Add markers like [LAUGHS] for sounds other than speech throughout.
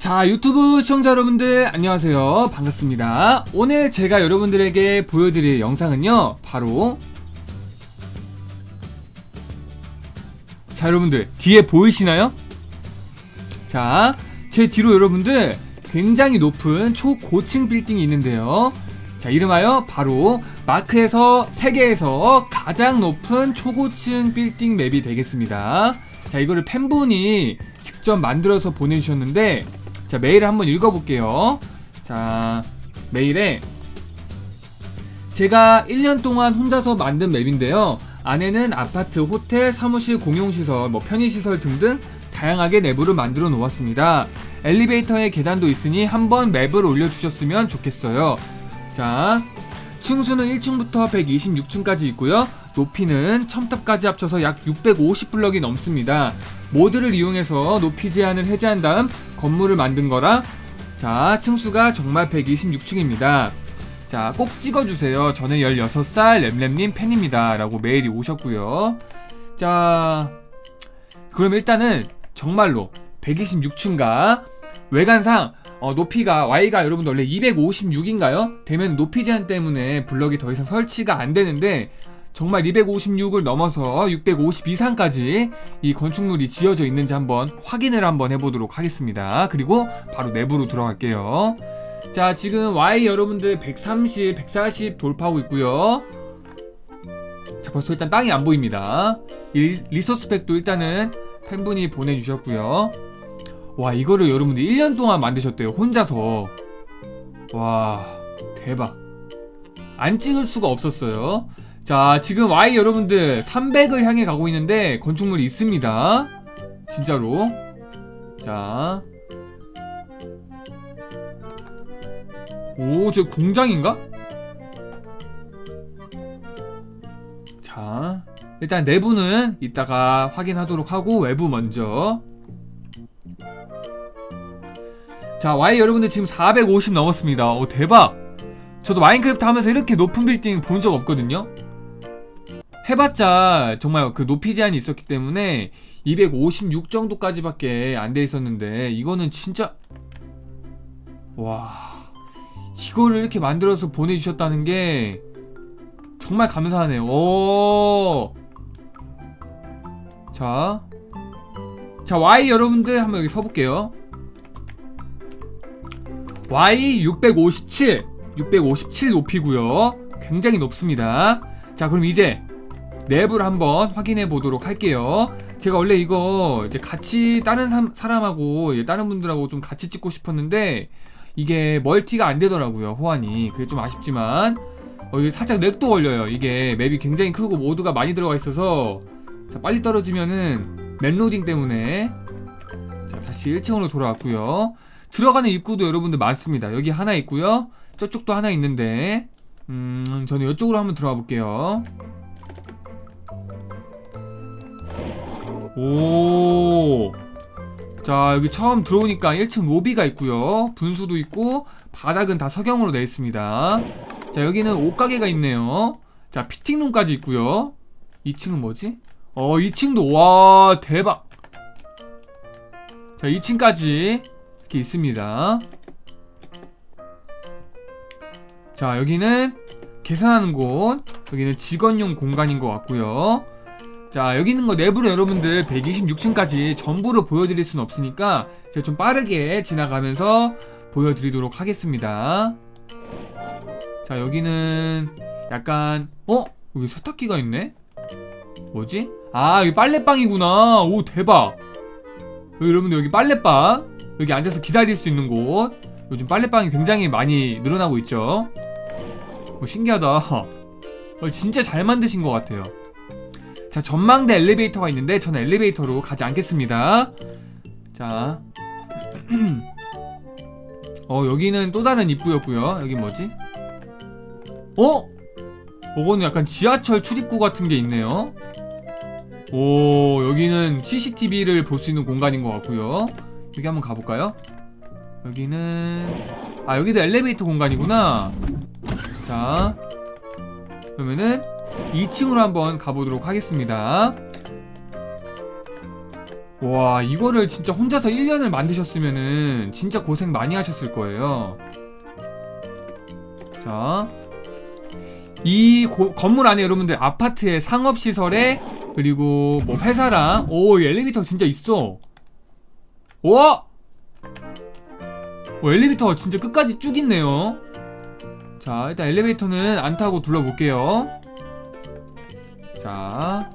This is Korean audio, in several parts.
자, 유튜브 시청자 여러분들 안녕하세요. 반갑습니다. 오늘 제가 여러분들에게 보여드릴 영상은요, 바로 자, 여러분들 뒤에 보이시나요? 자, 제 뒤로 여러분들 굉장히 높은 초고층 빌딩이 있는데요. 자, 이름하여 바로 마크에서 세계에서 가장 높은 초고층 빌딩 맵이 되겠습니다. 자, 이거를 팬분이 직접 만들어서 보내주셨는데, 자, 메일을 한번 읽어볼게요. 자, 메일에 제가 1년 동안 혼자서 만든 맵인데요. 안에는 아파트, 호텔, 사무실, 공용시설, 뭐 편의시설 등등 다양하게 내부를 만들어 놓았습니다. 엘리베이터에 계단도 있으니 한번 맵을 올려주셨으면 좋겠어요. 자, 층수는 1층부터 126층까지 있고요. 높이는 첨탑까지 합쳐서 약 650블럭이 넘습니다. 모드를 이용해서 높이 제한을 해제한 다음 건물을 만든 거라 자, 층수가 정말 126층입니다. 자, 꼭 찍어주세요. 저는 16살 램램님 팬입니다. 라고 메일이 오셨고요. 자, 그럼 일단은 정말로 126층가 외관상 어, 높이가 Y가 여러분들 원래 256인가요? 되면 높이 제한 때문에 블럭이 더 이상 설치가 안 되는데 정말 256을 넘어서 650 이상까지 이 건축물이 지어져 있는지 한번 확인을 한번 해보도록 하겠습니다. 그리고 바로 내부로 들어갈게요. 자, 지금 Y 여러분들 130, 140 돌파하고 있고요. 자, 벌써 일단 땅이 안 보입니다. 이 리- 리소스 팩도 일단은 팬분이 보내주셨고요. 와, 이거를 여러분들 1년 동안 만드셨대요. 혼자서. 와, 대박. 안 찍을 수가 없었어요. 자, 지금 Y 여러분들 300을 향해 가고 있는데 건축물이 있습니다. 진짜로. 자. 오, 저 공장인가? 자, 일단 내부는 이따가 확인하도록 하고 외부 먼저. 자, Y 여러분들 지금 450 넘었습니다. 오, 대박! 저도 마인크래프트 하면서 이렇게 높은 빌딩 본 적 없거든요? 해봤자 정말 그 높이 제한이 있었기 때문에 256 정도까지밖에 안 돼 있었는데 이거는 진짜 와 이거를 이렇게 만들어서 보내주셨다는 게 정말 감사하네요. 오. 자, 자 Y 여러분들 한번 여기 서볼게요. Y 657, 657 높이고요. 굉장히 높습니다. 자, 그럼 이제 내부를 한번 확인해 보도록 할게요. 제가 원래 이거 이제 같이 다른 사, 사람하고 다른 분들하고 좀 같이 찍고 싶었는데 이게 멀티가 안 되더라고요 호환이. 그게 좀 아쉽지만. 어, 이게 살짝 렉도 걸려요. 이게 맵이 굉장히 크고 모드가 많이 들어가 있어서. 자 빨리 떨어지면은 맵 로딩 때문에. 자 다시 1층으로 돌아왔고요. 들어가는 입구도 여러분들 많습니다. 여기 하나 있고요. 저쪽도 하나 있는데. 음 저는 이쪽으로 한번 들어가 볼게요 오. 자, 여기 처음 들어오니까 1층 로비가 있고요. 분수도 있고 바닥은 다 석영으로 되어 있습니다. 자, 여기는 옷가게가 있네요. 자, 피팅룸까지 있고요. 2층은 뭐지? 어, 2층도 와, 대박. 자, 2층까지 이렇게 있습니다. 자, 여기는 계산하는 곳. 여기는 직원용 공간인 것 같고요. 자 여기 있는 거 내부로 여러분들 126층까지 전부를 보여드릴 수는 없으니까 제가 좀 빠르게 지나가면서 보여드리도록 하겠습니다. 자 여기는 약간 어? 여기 세탁기가 있네? 뭐지? 아 여기 빨래방이구나. 오 대박. 여기 여러분들 여기 빨래방. 여기 앉아서 기다릴 수 있는 곳. 요즘 빨래방이 굉장히 많이 늘어나고 있죠? 오, 신기하다. [LAUGHS] 어, 진짜 잘 만드신 것 같아요 자, 전망대 엘리베이터가 있는데 저는 엘리베이터로 가지 않겠습니다. 자. [CLEARS THROAT] 어, 여기는 또 다른 입구였고요. 여기 뭐지? 어? 이거는 약간 지하철 출입구 같은 게 있네요. 오, 여기는 CCTV를 볼 수 있는 공간인 것 같고요. 여기 한번 가볼까요? 여기는 아, 여기도 엘리베이터 공간이구나. 자. 그러면은 2층으로 한번 가보도록 하겠습니다. 와 이거를 진짜 혼자서 1년을 만드셨으면은 진짜 고생 많이 하셨을 거예요. 자이 건물 안에 여러분들 아파트에 상업시설에 그리고 뭐 회사랑 오 엘리베이터 진짜 있어. 와 오, 엘리베이터 진짜 끝까지 쭉 있네요. 자 일단 엘리베이터는 안 타고 둘러볼게요 자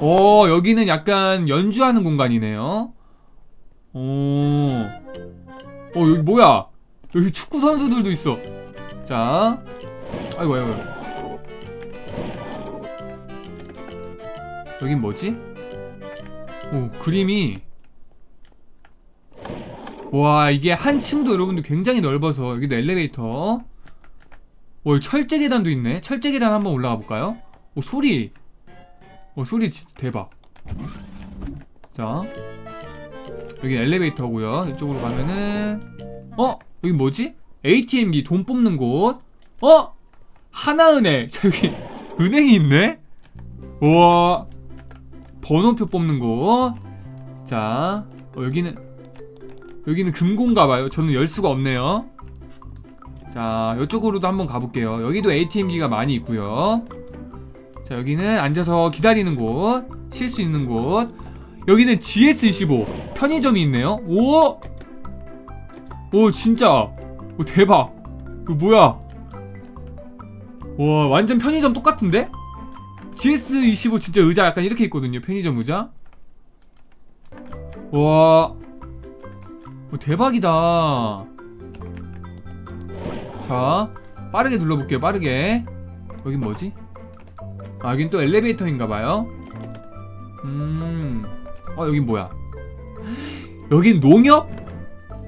오, 여기는 약간 연주하는 공간이네요. 오, 어, 여기 뭐야? 여기 축구 선수들도 있어. 자, 아이고, 아이고. 여긴 뭐지? 오, 그림이. 와, 이게 한 층도 여러분들 굉장히 넓어서, 여기도 엘리베이터. 오, 철제 계단도 있네. 철제 계단 한번 올라가 볼까요? 오, 소리. 어 소리 진짜 대박 자 여기 엘리베이터고요 이쪽으로 가면은 어? 여기 뭐지? ATM기 돈 뽑는 곳 어? 하나은행 저기 [LAUGHS] 은행이 있네? 우와 번호표 뽑는 곳자 어, 여기는 여기는 금고인가봐요 저는 열 수가 없네요 자 이쪽으로도 한번 가볼게요. 여기도 ATM기가 많이 있고요. 자 여기는 앉아서 기다리는 곳 쉴 수 있는 곳. 여기는 GS25 편의점이 있네요. 오! 오 진짜. 오 대박. 이거 뭐야? 와 완전 편의점 똑같은데? GS25 진짜 의자 약간 이렇게 있거든요. 편의점 의자. 와. 오, 대박이다 자 빠르게 눌러볼게요 빠르게. 여긴 뭐지? 아 여긴 또 엘리베이터인가봐요. 음... 어 여긴 뭐야? 여긴 농협?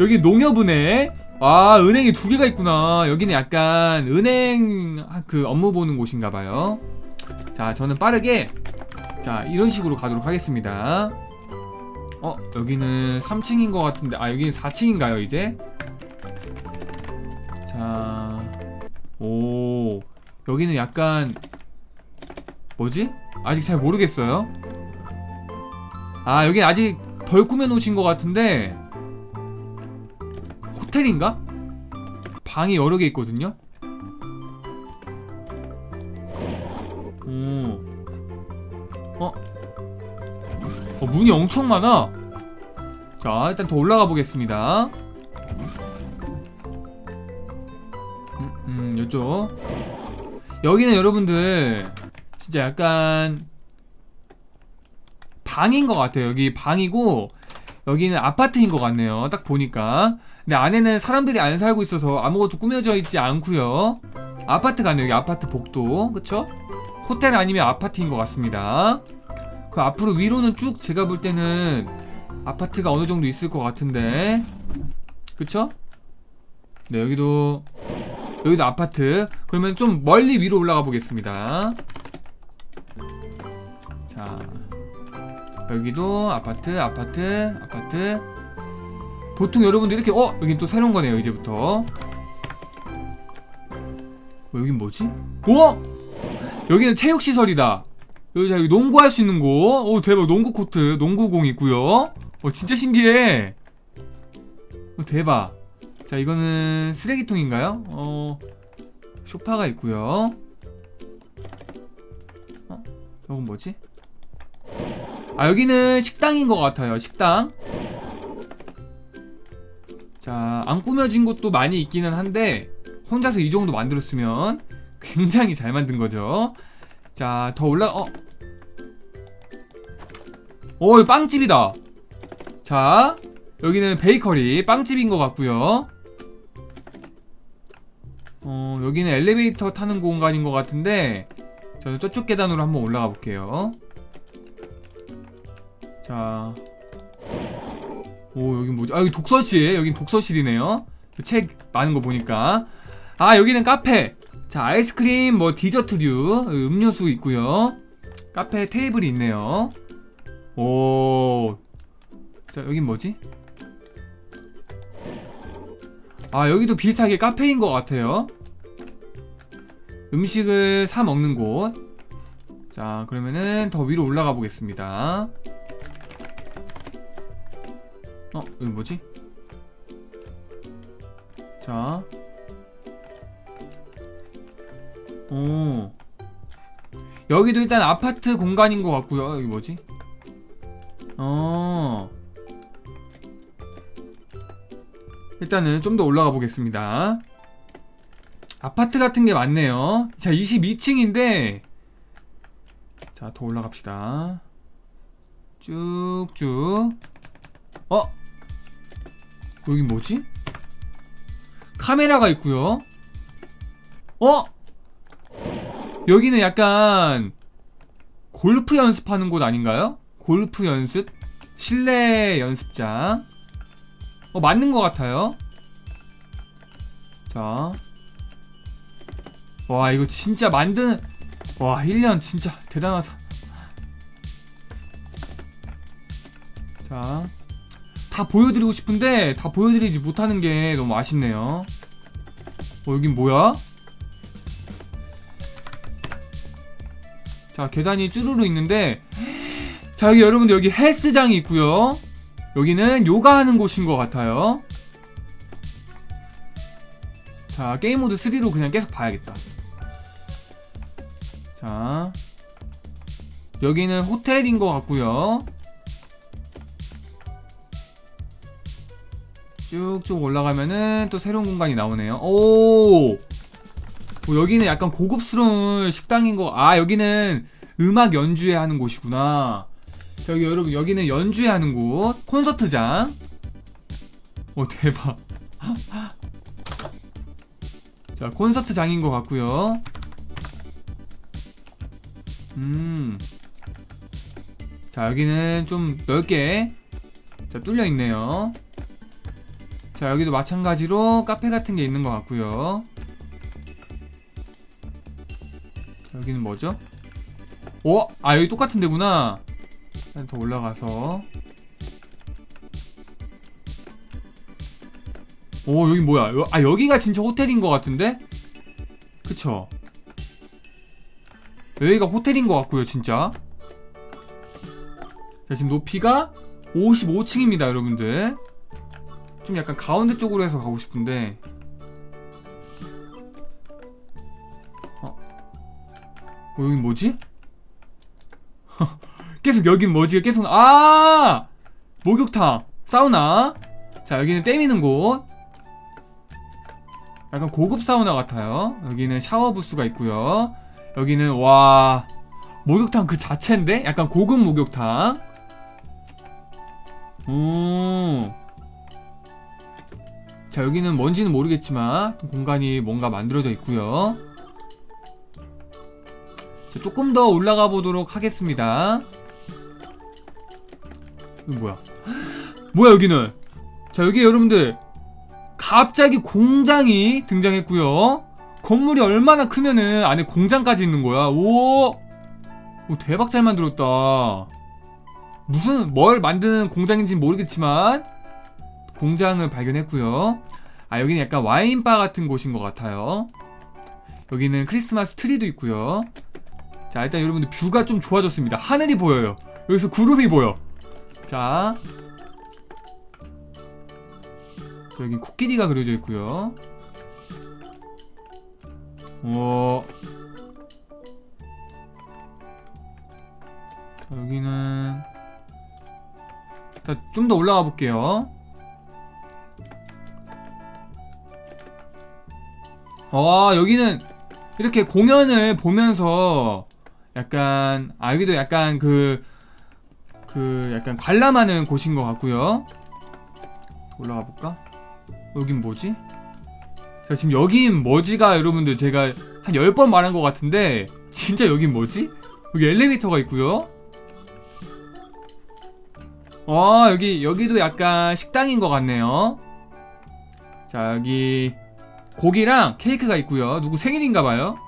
여긴 농협은행 아 은행이 두 개가 있구나. 여기는 약간 은행 그 업무 보는 곳인가봐요. 자 저는 빠르게 자 이런 식으로 가도록 하겠습니다. 어 여기는 3층인 것 같은데 아 여기는 4층인가요 이제 자 오 여기는 약간 뭐지? 아직 잘 모르겠어요. 아, 여기 아직 덜 꾸며놓으신 것 같은데 호텔인가? 방이 여러 개 있거든요. 오, 어, 어 문이 엄청 많아. 자, 일단 더 올라가 보겠습니다. 음, 요쪽. 여기는 여러분들 진짜 약간 방인 것 같아요. 여기 방이고 여기는 아파트인 것 같네요. 딱 보니까. 근데 안에는 사람들이 안 살고 있어서 아무것도 꾸며져 있지 않고요. 아파트 가네요. 여기 아파트 복도. 그쵸? 호텔 아니면 아파트인 것 같습니다. 그 앞으로 위로는 쭉 제가 볼 때는 아파트가 어느 정도 있을 것 같은데. 그쵸? 네, 여기도 여기도 아파트. 그러면 좀 멀리 위로 올라가 보겠습니다. 자 여기도 아파트 아파트 아파트 보통 여러분들 이렇게 어 여긴 또 새로운 거네요 이제부터 어, 여긴 뭐지? 어? 여기는 체육시설이다 여기, 자, 여기 농구할 수 있는 곳 오 대박 농구 코트 농구공 있고요 어 진짜 신기해 어, 대박 자 이거는 쓰레기통인가요? 어 소파가 있고요 어? 이건 뭐지? 아 여기는 식당인 것 같아요 식당 자 안 꾸며진 곳도 많이 있기는 한데 혼자서 이 정도 만들었으면 [LAUGHS] 굉장히 잘 만든 거죠 자 더 올라 어 오, 빵집이다. 자, 여기는 베이커리, 빵집인 것 같고요. 어, 여기는 엘리베이터 타는 공간인 것 같은데, 저는 저쪽 계단으로 한번 올라가 볼게요. 자. 오, 여긴 뭐지? 아, 여기 독서실. 여긴 독서실이네요. 책 많은 거 보니까. 아, 여기는 카페. 자, 아이스크림, 뭐, 디저트류, 음료수 있고요. 카페 테이블이 있네요. 오. 자, 여긴 뭐지? 아, 여기도 비슷하게 카페인 것 같아요. 음식을 사 먹는 곳. 자, 그러면은 더 위로 올라가 보겠습니다. 어, 여기 뭐지? 자. 오. 여기도 일단 아파트 공간인 것 같고요. 여기 뭐지? 어. 일단은 좀 더 올라가 보겠습니다. 아파트 같은 게 많네요. 자, 22층인데 자, 더 올라갑시다. 쭉쭉. 어? 여기 뭐지? 카메라가 있고요. 어? 여기는 약간 골프 연습하는 곳 아닌가요? 골프 연습? 실내 연습장. 어, 맞는 것 같아요. 자. 와, 이거 진짜 만드는, 와, 1년 진짜 대단하다. 자. 다 보여드리고 싶은데, 다 보여드리지 못하는 게 너무 아쉽네요. 어, 여긴 뭐야? 자, 계단이 쭈루루 있는데, [GASPS] 자, 여기 여러분들 여기 헬스장이 있고요. 여기는 요가 하는 곳인 것 같아요. 자, 게임 모드 3로 그냥 계속 봐야겠다. 자, 여기는 호텔인 것 같고요. 쭉쭉 올라가면은 또 새로운 공간이 나오네요. 오! 오, 여기는 약간 고급스러운 식당인 거. 아, 여기는 음악 연주회 하는 곳이구나. 자, 여기 여러분, 여기는 연주회 하는 곳. 콘서트장. 오, 대박. [LAUGHS] 자, 콘서트장인 것 같고요. 음. 자, 여기는 좀 넓게 자, 뚫려 있네요. 자, 여기도 마찬가지로 카페 같은 게 있는 것 같고요. 자, 여기는 뭐죠? 오, 아 여기 똑같은 데구나. 더 올라가서. 오, 여기 뭐야? 여- 아 여기가 진짜 호텔인 것 같은데? 그쵸? 여기가 호텔인 것 같고요, 진짜. 자, 지금 높이가 55층입니다, 여러분들. 좀 약간 가운데 쪽으로 해서 가고 싶은데. 어, 어 여긴 뭐지? [LAUGHS] 계속 여긴 뭐지? 계속 아 목욕탕, 사우나. 자 여기는 때미는 곳. 약간 고급 사우나 같아요. 여기는 샤워 부스가 있고요. 여기는 와 목욕탕 그 자체인데 약간 고급 목욕탕. 오. 자 여기는 뭔지는 모르겠지만 공간이 뭔가 만들어져 있고요. 자, 조금 더 올라가 보도록 하겠습니다. 이거 뭐야? [GASPS] 뭐야 여기는? 자 여기 여러분들 갑자기 공장이 등장했고요. 건물이 얼마나 크면은 안에 공장까지 있는 거야. 오, 오 대박 잘 만들었다. 무슨 뭘 만드는 공장인지는 모르겠지만 공장을 발견했고요. 아 여기는 약간 와인바 같은 곳인 것 같아요. 여기는 크리스마스 트리도 있고요. 자 일단 여러분들 뷰가 좀 좋아졌습니다. 하늘이 보여요. 여기서 구름이 보여. 자 여기 코끼리가 그려져 있고요. 오. 자, 여기는 좀 더 올라가 볼게요. 와 여기는 이렇게 공연을 보면서 약간 아 여기도 약간 그그 약간 관람하는 곳인 것 같고요. 올라가 볼까? 여긴 뭐지? 자 지금 여긴 뭐지가 여러분들 제가 한 10번 말한 것 같은데 진짜 여긴 뭐지? 여기 엘리베이터가 있고요. 와 여기 여기도 약간 식당인 것 같네요. 자 여기 고기랑 케이크가 있고요. 누구 생일인가봐요.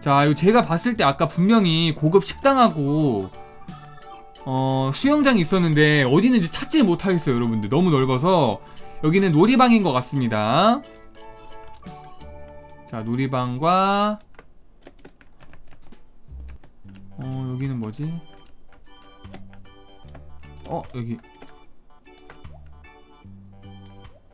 자, 이거 제가 봤을 때 아까 분명히 고급 식당하고 어, 수영장이 있었는데 어디 있는지 찾지를 못하겠어요, 여러분들. 너무 넓어서 여기는 놀이방인 것 같습니다. 자, 놀이방과 어 여기는 뭐지? 어 여기.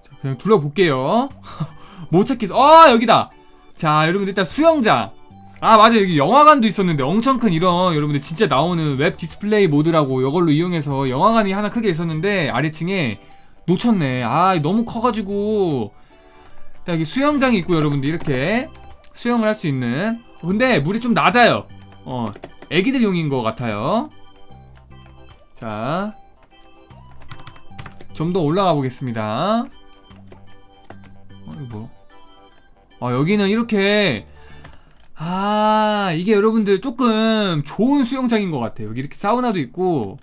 자, 그냥 둘러볼게요. [LAUGHS] 못 찾겠어. 아 여기다! 자 여러분들 일단 수영장. 아 맞아 여기 영화관도 있었는데 엄청 큰 이런 여러분들 진짜 나오는 웹 디스플레이 모드라고 이걸로 이용해서 영화관이 하나 크게 있었는데 아래층에 놓쳤네. 아 너무 커가지고. 자, 여기 수영장이 있고 여러분들 이렇게 수영을 할 수 있는. 근데 물이 좀 낮아요. 어 애기들 용인 것 같아요. 자 좀 더 올라가 보겠습니다. 어 이거 뭐? 아, 여기는 이렇게 아 이게 여러분들 조금 좋은 수영장인 것 같아요. 여기 이렇게 사우나도 있고.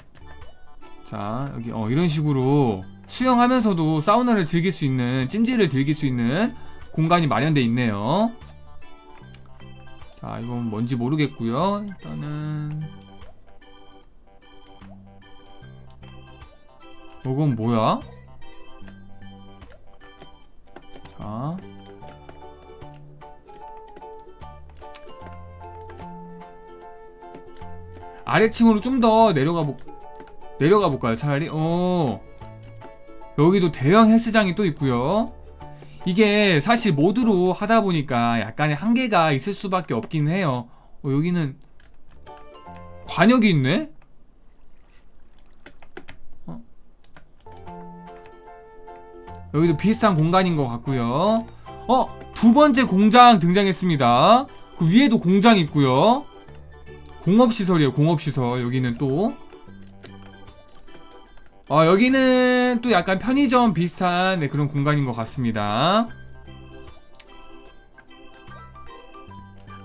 자 여기 어 이런 식으로 수영하면서도 사우나를 즐길 수 있는 찜질을 즐길 수 있는 공간이 마련되어 있네요. 자 이건 뭔지 모르겠고요. 일단은. 이건 뭐야? 자. 아래층으로 좀 더 내려가 볼 내려가 볼까요? 차라리? 어 여기도 대형 헬스장이 또 있고요. 이게 사실 모드로 하다 보니까 약간의 한계가 있을 수밖에 없긴 해요. 어, 여기는 관역이 있네. 어? 여기도 비슷한 공간인 것 같고요. 어, 두 번째 공장 등장했습니다. 그 위에도 공장 있고요. 공업시설이에요, 공업시설. 여기는 또. 아, 여기는 또 약간 편의점 비슷한 네, 그런 공간인 것 같습니다.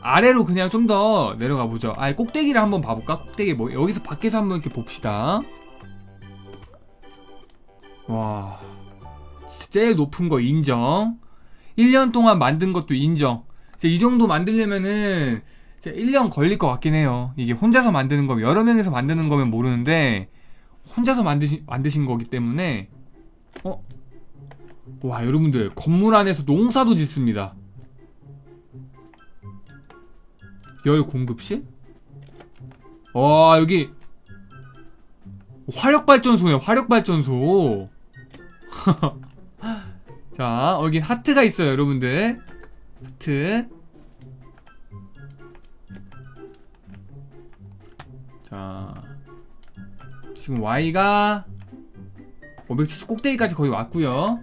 아래로 그냥 좀 더 내려가 보죠. 아, 꼭대기를 한번 봐볼까? 꼭대기 뭐, 여기서 밖에서 한번 이렇게 봅시다. 와. 진짜 제일 높은 거 인정. 1년 동안 만든 것도 인정. 이 정도 만들려면은 진짜 1년 걸릴 것 같긴 해요. 이게 혼자서 만드는 거, 여러 명이서 만드는 거면 모르는데, 혼자서 만드신, 만드신 거기 때문에, 어? 와, 여러분들, 건물 안에서 농사도 짓습니다. 열 공급실? 와, 여기, 화력발전소네, 화력발전소. [LAUGHS] 자, 여기 하트가 있어요, 여러분들. 하트. 자, 지금 Y가 570 꼭대기까지 거의 왔고요.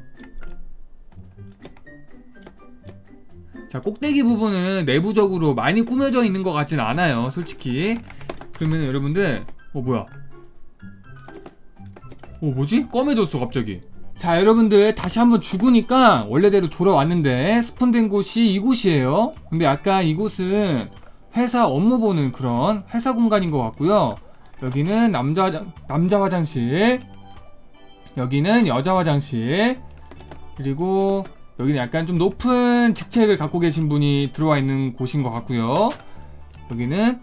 자, 꼭대기 부분은 내부적으로 많이 꾸며져 있는 것 같진 않아요, 솔직히. 그러면 여러분들, 어 뭐야? 어 뭐지? 검해졌어 갑자기. 자, 여러분들 다시 한번 죽으니까 원래대로 돌아왔는데 스폰된 곳이 이곳이에요. 근데 약간 이곳은 회사 업무 보는 그런 회사 공간인 것 같고요. 여기는 남자 화장, 남자 화장실, 여기는 여자 화장실, 그리고 여기는 약간 좀 높은 직책을 갖고 계신 분이 들어와 있는 곳인 것 같고요. 여기는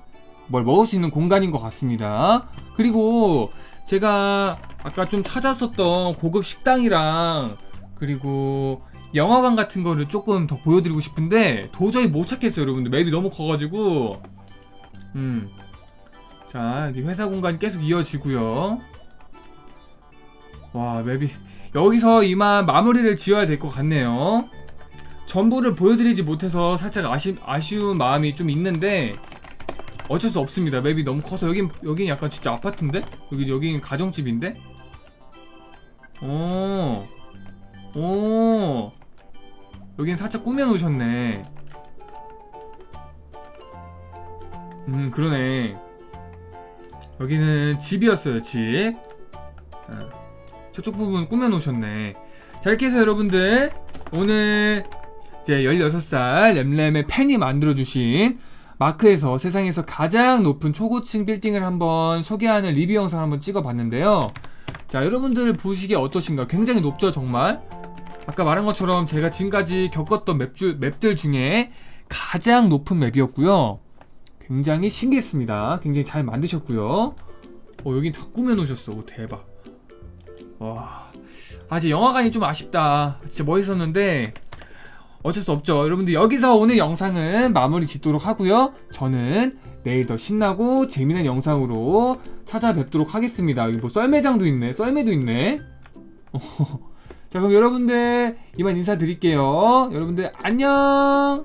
뭘 먹을 수 있는 공간인 것 같습니다. 그리고 제가 아까 좀 찾았었던 고급 식당이랑 그리고 영화관 같은 거를 조금 더 보여드리고 싶은데 도저히 못 찾겠어요 여러분들 맵이 너무 커가지고 음. 자 여기 회사 공간이 계속 이어지고요 와 맵이 여기서 이만 마무리를 지어야 될 것 같네요 전부를 보여드리지 못해서 살짝 아쉬, 아쉬운 마음이 좀 있는데 어쩔 수 없습니다 맵이 너무 커서 여긴 여긴 약간 진짜 아파트인데 여기 여긴 가정집인데 오 오. 여긴 살짝 꾸며 놓으셨네. 음, 그러네. 여기는 집이었어요, 집. 어, 저쪽 부분 꾸며 놓으셨네. 자, 이렇게 해서 여러분들, 오늘 이제 16살 램램의 팬이 만들어주신 마크에서 세상에서 가장 높은 초고층 빌딩을 한번 소개하는 리뷰 영상 을 한번 찍어봤는데요. 자, 여러분들 보시기에 어떠신가요? 굉장히 높죠, 정말? 아까 말한 것처럼 제가 지금까지 겪었던 맵주, 맵들 중에 가장 높은 맵이었고요. 굉장히 신기했습니다. 굉장히 잘 만드셨고요. 어, 여긴 다 꾸며놓으셨어. 오, 대박. 와. 아직 영화관이 좀 아쉽다. 진짜 멋있었는데 어쩔 수 없죠. 여러분들 여기서 오늘 영상은 마무리 짓도록 하고요. 저는 내일 더 신나고 재미난 영상으로 찾아뵙도록 하겠습니다. 여기 뭐 썰매장도 있네. 썰매도 있네. [LAUGHS] 자 그럼 여러분들 이만 인사드릴게요. 여러분들 안녕.